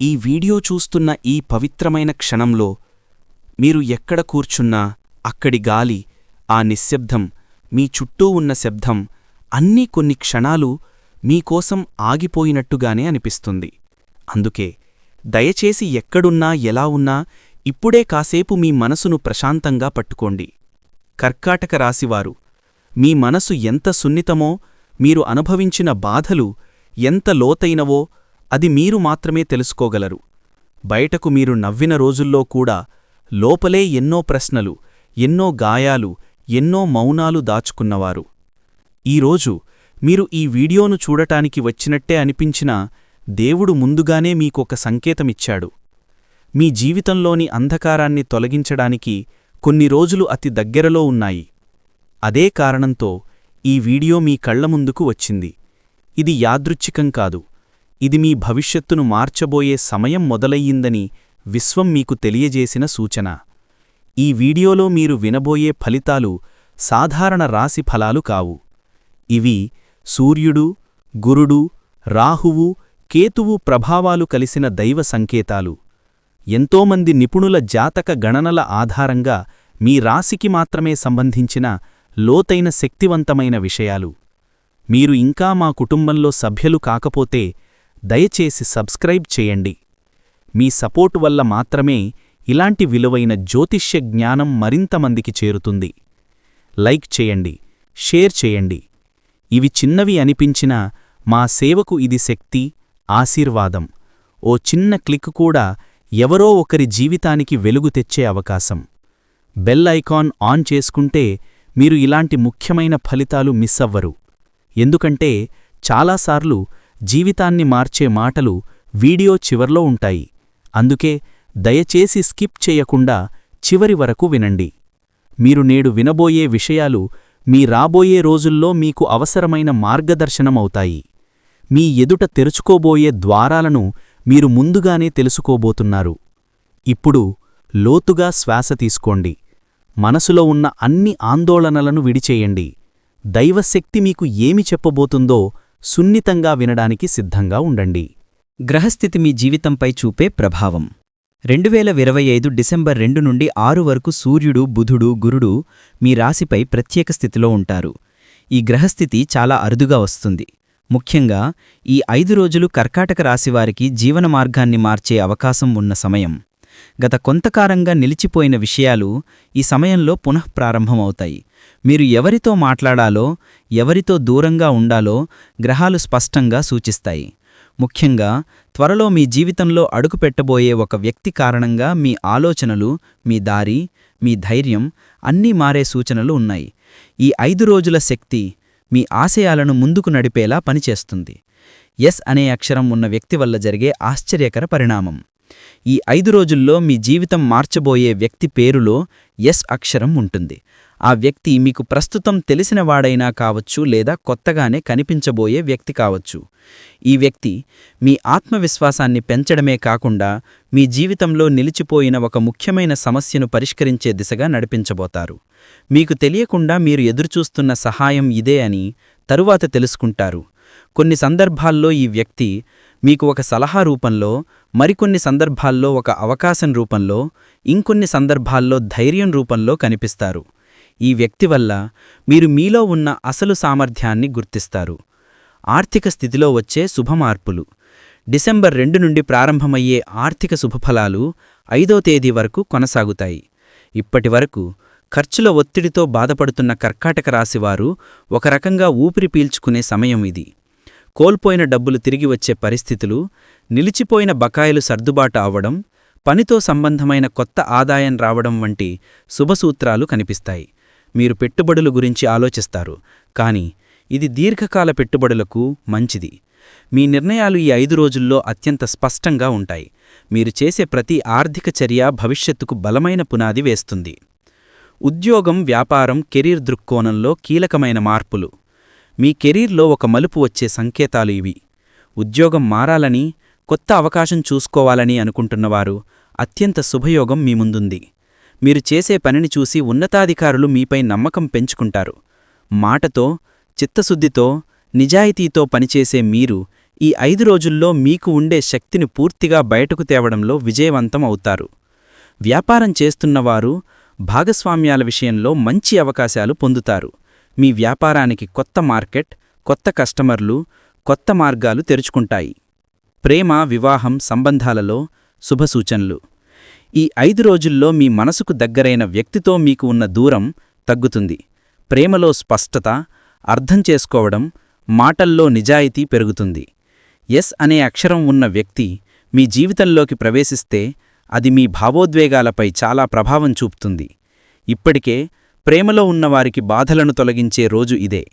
ఈ వీడియో చూస్తున్న ఈ పవిత్రమైన క్షణంలో మీరు ఎక్కడ కూర్చున్నా అక్కడి గాలి ఆ నిశ్శబ్దం మీ చుట్టూ ఉన్న శబ్దం అన్నీ కొన్ని క్షణాలు మీకోసం ఆగిపోయినట్టుగానే అనిపిస్తుంది. అందుకే దయచేసి ఎక్కడున్నా ఎలా ఉన్నా ఇప్పుడే కాసేపు మీ మనసును ప్రశాంతంగా పట్టుకోండి. కర్కాటక రాశివారు మీ మనసు ఎంత సున్నితమో మీరు అనుభవించిన బాధలు ఎంత లోతైనవో అది మీరు మాత్రమే తెలుసుకోగలరు. బయటకు మీరు నవ్విన రోజుల్లో కూడా లోపలే ఎన్నో ప్రశ్నలు ఎన్నో గాయాలు ఎన్నో మౌనాలు దాచుకున్నవారు. ఈరోజు మీరు ఈ వీడియోను చూడటానికి వచ్చినట్టే అనిపించినా దేవుడు ముందుగానే మీకొక సంకేతమిచ్చాడు. మీ జీవితంలోని అంధకారాన్ని తొలగించడానికి కొన్ని రోజులు అతి దగ్గరలో ఉన్నాయి. అదే కారణంతో ఈ వీడియో మీ కళ్ళ ముందుకు వచ్చింది. ఇది యాదృచ్ఛికం కాదు. ఇది మీ భవిష్యత్తును మార్చబోయే సమయం మొదలయ్యిందని విశ్వం మీకు తెలియజేసిన సూచన. ఈ వీడియోలో మీరు వినబోయే ఫలితాలు సాధారణ రాశి ఫలాలు కావు. ఇవి సూర్యుడు గురుడు రాహువు కేతువు ప్రభావాలు కలిసిన దైవ సంకేతాలు. ఎంతోమంది నిపుణుల జాతక గణనల ఆధారంగా మీ రాశికి మాత్రమే సంబంధించిన లోతైన శక్తివంతమైన విషయాలు. మీరు ఇంకా మా కుటుంబంలో సభ్యులు కాకపోతే దయచేసి సబ్స్క్రైబ్ చేయండి. మీ సపోర్టు వల్ల మాత్రమే ఇలాంటి విలువైన జ్యోతిష్య జ్ఞానం మరింతమందికి చేరుతుంది. లైక్ చేయండి షేర్ చేయండి. ఇవి చిన్నవి అనిపించినా మా సేవకు ఇది శక్తి ఆశీర్వాదం. ఓ చిన్న క్లిక్ కూడా ఎవరో ఒకరి జీవితానికి వెలుగు తెచ్చే అవకాశం. బెల్ ఐకాన్ ఆన్ చేసుకుంటే మీరు ఇలాంటి ముఖ్యమైన ఫలితాలు మిస్ అవ్వరు. ఎందుకంటే చాలాసార్లు జీవితాన్ని మార్చే మాటలు వీడియో చివర్లో ఉంటాయి. అందుకే దయచేసి స్కిప్ చేయకుండా చివరి వరకు వినండి. మీరు నేడు వినబోయే విషయాలు మీ రాబోయే రోజుల్లో మీకు అవసరమైన మార్గదర్శనమవుతాయి మీ ఎదుట తెరుచుకోబోయే ద్వారాలను మీరు ముందుగానే తెలుసుకోబోతున్నారు. ఇప్పుడు లోతుగా శ్వాస తీసుకోండి. మనసులో ఉన్న అన్ని ఆందోళనలను విడిచేయండి. దైవశక్తి మీకు ఏమి చెప్పబోతుందో సున్నితంగా వినడానికి సిద్ధంగా ఉండండి. గ్రహస్థితి మీ జీవితంపై చూపే ప్రభావం. రెండు వేల ఇరవై ఐదు డిసెంబర్ రెండు నుండి ఆరు వరకు సూర్యుడు బుధుడు గురుడు మీ రాశిపై ప్రత్యేక స్థితిలో ఉంటారు. ఈ గ్రహస్థితి చాలా అరుదుగా వస్తుంది. ముఖ్యంగా ఈ ఐదు రోజులు కర్కాటక రాశివారికి జీవన మార్గాన్ని మార్చే అవకాశం ఉన్న సమయం. గత కొంతకాలంగా నిలిచిపోయిన విషయాలు ఈ సమయంలో పునఃప్రారంభమవుతాయి. మీరు ఎవరితో మాట్లాడాలో ఎవరితో దూరంగా ఉండాలో గ్రహాలు స్పష్టంగా సూచిస్తాయి. ముఖ్యంగా త్వరలో మీ జీవితంలో అడుగుపెట్టబోయే ఒక వ్యక్తి కారణంగా మీ ఆలోచనలు మీ దారి మీ ధైర్యం అన్నీ మారే సూచనలు ఉన్నాయి. ఈ ఐదు రోజుల శక్తి మీ ఆశయాలను ముందుకు నడిపేలా పనిచేస్తుంది. ఎస్ అనే అక్షరం ఉన్న వ్యక్తి వల్ల జరిగే ఆశ్చర్యకర పరిణామం. ఈ ఐదు రోజుల్లో మీ జీవితం మార్చబోయే వ్యక్తి పేరులో ఎస్ అక్షరం ఉంటుంది. ఆ వ్యక్తి మీకు ప్రస్తుతం తెలిసినవాడైనా కావచ్చు లేదా కొత్తగానే కనిపించబోయే వ్యక్తి కావచ్చు. ఈ వ్యక్తి మీ ఆత్మవిశ్వాసాన్ని పెంచడమే కాకుండా మీ జీవితంలో నిలిచిపోయిన ఒక ముఖ్యమైన సమస్యను పరిష్కరించే దిశగా నడిపించబోతారు. మీకు తెలియకుండా మీరు ఎదురుచూస్తున్న సహాయం ఇదే అని తరువాత తెలుసుకుంటారు. కొన్ని సందర్భాల్లో ఈ వ్యక్తి మీకు ఒక సలహా రూపంలో మరికొన్ని సందర్భాల్లో ఒక అవకాశం రూపంలో ఇంకొన్ని సందర్భాల్లో ధైర్యం రూపంలో కనిపిస్తారు. ఈ వ్యక్తి వల్ల మీరు మీలో ఉన్న అసలు సామర్థ్యాన్ని గుర్తిస్తారు. ఆర్థిక స్థితిలో వచ్చే శుభమార్పులు. డిసెంబర్ రెండు నుండి ప్రారంభమయ్యే ఆర్థిక శుభఫలాలు ఐదో తేదీ వరకు కొనసాగుతాయి. ఇప్పటివరకు ఖర్చుల ఒత్తిడితో బాధపడుతున్న కర్కాటక రాశివారు ఒక రకంగా ఊపిరి పీల్చుకునే సమయం ఇది. కోల్పోయిన డబ్బులు తిరిగి వచ్చే పరిస్థితులు నిలిచిపోయిన బకాయిలు సర్దుబాటు అవడం పనితో సంబంధమైన కొత్త ఆదాయం రావడం వంటి శుభసూత్రాలు కనిపిస్తాయి. మీరు పెట్టుబడుల గురించి ఆలోచిస్తారు. కాని ఇది దీర్ఘకాల పెట్టుబడులకు మంచిది. మీ నిర్ణయాలు ఈ ఐదు రోజుల్లో అత్యంత స్పష్టంగా ఉంటాయి. మీరు చేసే ప్రతి ఆర్థిక చర్య భవిష్యత్తుకు బలమైన పునాది వేస్తుంది. ఉద్యోగం వ్యాపారం కెరీర్ దృక్కోణంలో కీలకమైన మార్పులు. మీ కెరీర్లో ఒక మలుపు వచ్చే సంకేతాలు ఇవి. ఉద్యోగం మారాలని కొత్త అవకాశం చూసుకోవాలని అనుకుంటున్నవారు అత్యంత శుభయోగం మీ ముందుంది. మీరు చేసే పనిని చూసి ఉన్నతాధికారులు మీపై నమ్మకం పెంచుకుంటారు. మాటతో చిత్తశుద్ధితో నిజాయితీతో పనిచేసే మీరు ఈ ఐదు రోజుల్లో మీకు ఉండే శక్తిని పూర్తిగా బయటకు తేవడంలో విజయవంతం అవుతారు. వ్యాపారం చేస్తున్నవారు భాగస్వామ్యాల విషయంలో మంచి అవకాశాలు పొందుతారు. మీ వ్యాపారానికి కొత్త మార్కెట్ కొత్త కస్టమర్లు కొత్త మార్గాలు తెరుచుకుంటాయి. ప్రేమ వివాహం సంబంధాలలో శుభసూచనలు. ఈ ఐదు రోజుల్లో మీ మనసుకు దగ్గరైన వ్యక్తితో మీకు ఉన్న దూరం తగ్గుతుంది. ప్రేమలో స్పష్టత అర్థం చేసుకోవడం మాటల్లో నిజాయితీ పెరుగుతుంది. ఎస్ అనే అక్షరం ఉన్న వ్యక్తి మీ జీవితంలోకి ప్రవేశిస్తే అది మీ భావోద్వేగాలపై చాలా ప్రభావం చూపుతుంది. ఇప్పటికే ప్రేమలో ఉన్నవారికి బాధలను తొలగించే రోజు ఇదే.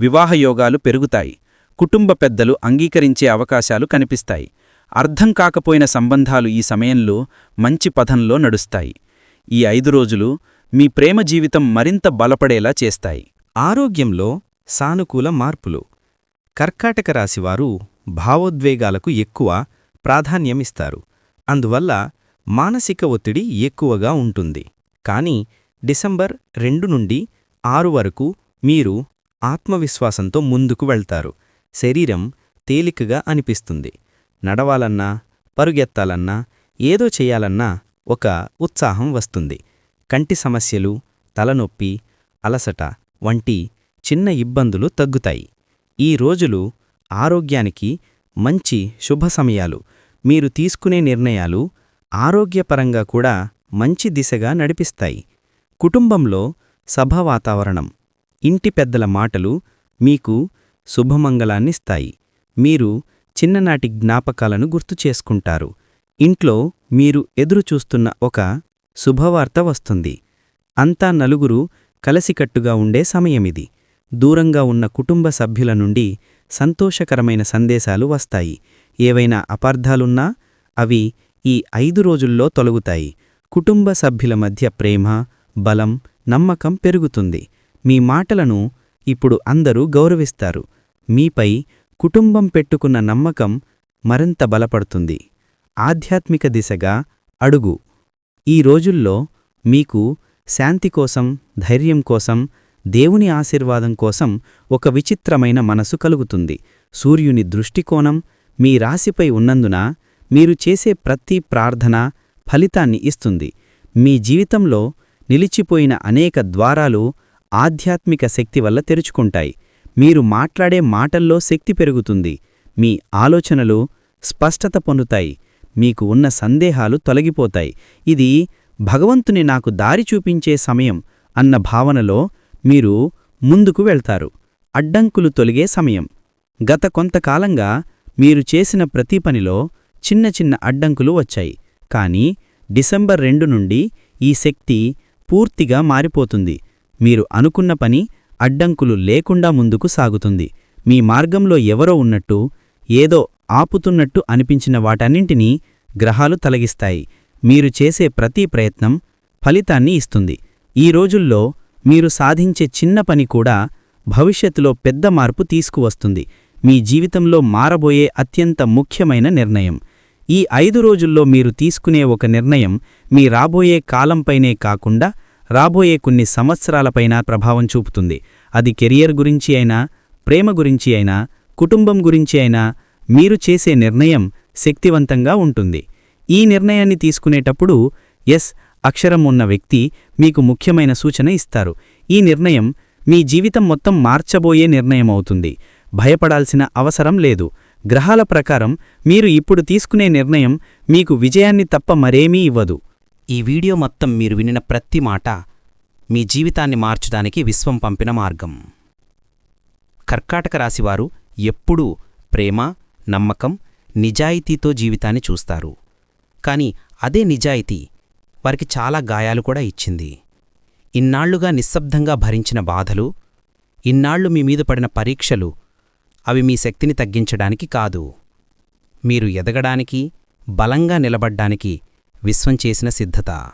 వివాహయోగాలు పెరుగుతాయి. కుటుంబ పెద్దలు అంగీకరించే అవకాశాలు కనిపిస్తాయి. అర్థం కాకపోయిన సంబంధాలు ఈ సమయంలో మంచి పథంలో నడుస్తాయి. ఈ ఐదు రోజులు మీ ప్రేమ జీవితం మరింత బలపడేలా చేస్తాయి. ఆరోగ్యంలో సానుకూల మార్పులు. కర్కాటక రాశివారు భావోద్వేగాలకు ఎక్కువ ప్రాధాన్యమిస్తారు. అందువల్ల మానసిక ఒత్తిడి ఎక్కువగా ఉంటుంది. కానీ డిసెంబర్ రెండు నుండి ఆరు వరకు మీరు ఆత్మవిశ్వాసంతో ముందుకు వెళ్తారు. శరీరం తేలికగా అనిపిస్తుంది. నడవాలన్నా పరుగెత్తాలన్నా ఏదో చేయాలన్నా ఒక ఉత్సాహం వస్తుంది. కంటి సమస్యలు తలనొప్పి అలసట వంటి చిన్న ఇబ్బందులు తగ్గుతాయి. ఈ రోజులు ఆరోగ్యానికి మంచి శుభ సమయాలు. మీరు తీసుకునే నిర్ణయాలు ఆరోగ్యపరంగా కూడా మంచి దిశగా నడిపిస్తాయి. కుటుంబంలో సభ వాతావరణం ఇంటి పెద్దల మాటలు మీకు శుభమంగళాన్నిస్తాయి. మీరు చిన్ననాటి జ్ఞాపకాలను గుర్తు చేసుకుంటారు. ఇంట్లో మీరు ఎదురుచూస్తున్న ఒక శుభవార్త వస్తుంది. అంతా నలుగురు కలసికట్టుగా ఉండే సమయమిది. దూరంగా ఉన్న కుటుంబ సభ్యుల నుండి సంతోషకరమైన సందేశాలు వస్తాయి. ఏవైనా అపార్థాలున్నా అవి ఈ ఐదు రోజుల్లో తొలగుతాయి. కుటుంబ సభ్యుల మధ్య ప్రేమ బలం నమ్మకం పెరుగుతుంది. మీ మాటలను ఇప్పుడు అందరూ గౌరవిస్తారు. మీపై కుటుంబం పెట్టుకున్న నమ్మకం మరింత బలపడుతుంది. ఆధ్యాత్మిక దిశగా అడుగు. ఈ రోజుల్లో మీకు శాంతి కోసం ధైర్యం కోసం దేవుని ఆశీర్వాదం కోసం ఒక విచిత్రమైన మనసు కలుగుతుంది. సూర్యుని దృష్టికోణం మీ రాశిపై ఉన్నందున మీరు చేసే ప్రతి ప్రార్థన ఫలితాన్ని ఇస్తుంది. మీ జీవితంలో నిలిచిపోయిన అనేక ద్వారాలు ఆధ్యాత్మిక శక్తి వల్ల తెరుచుకుంటాయి. మీరు మాట్లాడే మాటల్లో శక్తి పెరుగుతుంది. మీ ఆలోచనలు స్పష్టత పొందుతాయి. మీకు ఉన్న సందేహాలు తొలగిపోతాయి. ఇది భగవంతుని నాకు దారి చూపించే సమయం అన్న భావనలో మీరు ముందుకు వెళ్తారు. అడ్డంకులు తొలగే సమయం. గత కొంతకాలంగా మీరు చేసిన ప్రతి పనిలో చిన్న చిన్న అడ్డంకులు వచ్చాయి. కానీ డిసెంబర్ రెండు నుండి ఈ శక్తి పూర్తిగా మారిపోతుంది. మీరు అనుకున్న పని అడ్డంకులు లేకుండా ముందుకు సాగుతుంది. మీ మార్గంలో ఎవరో ఉన్నట్టు ఏదో ఆపుతున్నట్టు అనిపించిన వాటన్నింటినీ గ్రహాలు తలగిస్తాయి. మీరు చేసే ప్రతి ప్రయత్నం ఫలితాన్ని ఇస్తుంది. ఈ రోజుల్లో మీరు సాధించే చిన్న పని కూడా భవిష్యత్తులో పెద్ద మార్పు తీసుకువస్తుంది. మీ జీవితంలో మారబోయే అత్యంత ముఖ్యమైన నిర్ణయం. ఈ ఐదు రోజుల్లో మీరు తీసుకునే ఒక నిర్ణయం మీ రాబోయే కాలంపైనే కాకుండా రాబోయే కొన్ని సంవత్సరాలపైన ప్రభావం చూపుతుంది. అది కెరియర్ గురించి అయినా ప్రేమ గురించి అయినా కుటుంబం గురించి అయినా మీరు చేసే నిర్ణయం శక్తివంతంగా ఉంటుంది. ఈ నిర్ణయాన్ని తీసుకునేటప్పుడు ఎస్ అక్షరం ఉన్న వ్యక్తి మీకు ముఖ్యమైన సూచన ఇస్తారు. ఈ నిర్ణయం మీ జీవితం మొత్తం మార్చబోయే నిర్ణయం అవుతుంది. భయపడాల్సిన అవసరం లేదు. గ్రహాల ప్రకారం మీరు ఇప్పుడు తీసుకునే నిర్ణయం మీకు విజయాన్ని తప్ప మరేమీ ఇవ్వదు. ఈ వీడియో మొత్తం మీరు వినిన ప్రతి మాట మీ జీవితాన్ని మార్చడానికి విశ్వం పంపిన మార్గం. కర్కాటక రాశివారు ఎప్పుడూ ప్రేమ నమ్మకం నిజాయితీతో జీవితాన్ని చూస్తారు. కాని అదే నిజాయితీ వారికి చాలా గాయాలు కూడా ఇచ్చింది. ఇన్నాళ్ళుగా నిశ్శబ్దంగా భరించిన బాధలు ఇన్నాళ్ళు మీ మీద పడిన పరీక్షలు అవి మీ శక్తిని తగ్గించడానికి కాదు. మీరు ఎదగడానికి బలంగా నిలబడ్డానికి విశ్వం చేసిన సిద్ధత.